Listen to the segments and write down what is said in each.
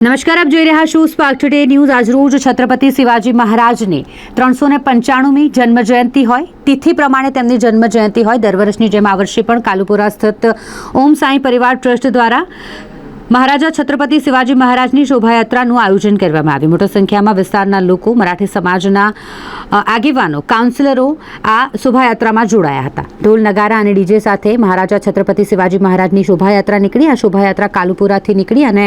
નમસ્કાર, આપ જોઈ રહ્યા છો સ્પાર્ક ટુડે ન્યૂઝ આજરોજ છત્રપતિ શિવાજી મહારાજની ત્રણસો ને પંચાણુમી જન્મ જયંતિ હોય, તિથિ પ્રમાણે તેમની જન્મ જયંતિ હોય. દર વર્ષની જેમ આ વર્ષે પણ કાલુપુરા સ્થિત ઓમ સાંઈ પરિવાર ટ્રસ્ટ દ્વારા મહારાજા છત્રપતિ શિવાજી મહારાજની શોભાયાત્રાનું આયોજન કરવામાં આવ્યું. મોટી સંખ્યામાં વિસ્તારના લોકો મરાઠી સમાજના આગેવાનો, કાઉન્સિલરો આ શોભાયાત્રામાં જોડાયા હતા. ઢોલ, નગારા અને ડીજે સાથે મહારાજા છત્રપતિ શિવાજી મહારાજની શોભાયાત્રા નીકળી આ શોભાયાત્રા કાલુપુરાથી નીકળી અને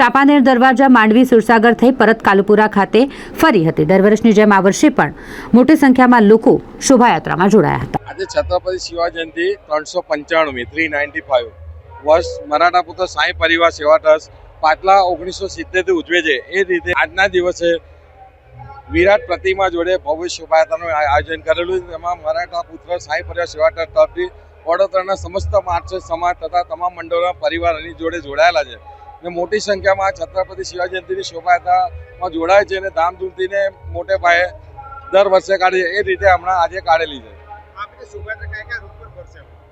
ચાંપાનેર દરવાજા માંડવી સુરસાગર થઈ પરત કાલુપુરા ખાતે ફરી હતી. દર વર્ષની જેમ આ વર્ષે પણ મોટી સંખ્યામાં લોકો શોભાયાત્રામાં જોડાયા હતા. આજે છત્રપતિ શિવાજી ત્રણસો પંચાણું થ્રી નાઇન્ટી ફાઇવ વર્ષ મરાઠા પુત્ર સાંઈ પરિવાર સેવા ટ્રસ્ટ પાટલા ઓગણીસો સિત્તેરથી ઉજવે છે. એ રીતે આજના દિવસે વિરાટ પ્રતિમા જોડે ભવ્ય શોભાયાત્રાનું આયોજન કરેલું છે. તેમાં મરાઠા પુત્ર સાંઈ પરિવાર સેવા ટ્રસ્ટ તરફથી વડોદરાના સમસ્ત માર્ચ સમાજ તથા તમામ મંડળોના પરિવાર એની જોડે જોડાયેલા છે અને મોટી સંખ્યામાં છત્રપતિ શિવાજી જયંતિની શોભાયાત્રામાં જોડાય છે અને ધામધૂમથીને મોટે પાયે દર વર્ષે કાઢે એ રીતે હમણાં આજે કાઢેલી છે.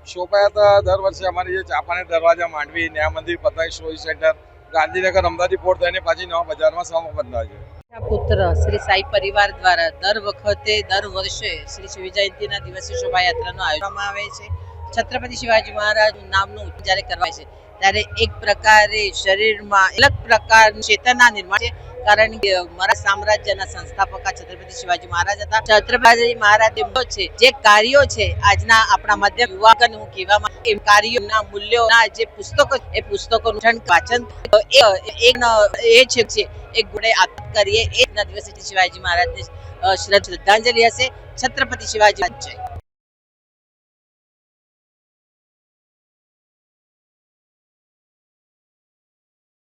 શોભાયાત્રા દર વર્ષે અમારી જે ચાપાને દરવાજા માંડવી, ન્યાય મંદિર, પતંગ સોઈ સેન્ટર, ગાંધીનગર, અમદાવાદી પોર્ટ થઈને પાછી નવા બજારમાં સમાપન થાય છે પુત્ર શ્રી સાઈ પરિવાર દ્વારા દર વખતે, દર વર્ષે શ્રી શિવ જયંતિના દિવસે શોભાયાત્રાનું આયોજન આવે છે. છત્રપતિ શિવાજી મહારાજ નામનું જ્યારે કરવાય છે ત્યારે એક પ્રકારે શરીરમાં અલગ પ્રકાર ચેતના નિર્માણ છે. કારણ કે મારા સામ્રાજ્યના સંસ્થાપક છત્રપતિ શિવાજી મહારાજ હતા. છત્રપતિ મહારાજ છે, જે કાર્યો છે આજના આપણા મધ્ય યુવાગન હું કહેવા એ કાર્યોના મૂલ્યોના જે પુસ્તકો એ પુસ્તકોનું વાંચન એ છે એક ગુણે આત્મ કરીએ એ જ દિવસે શિવાજી મહારાજને શ્રદ્ધાંજલિ હશે. છત્રપતિ શિવાજી જય.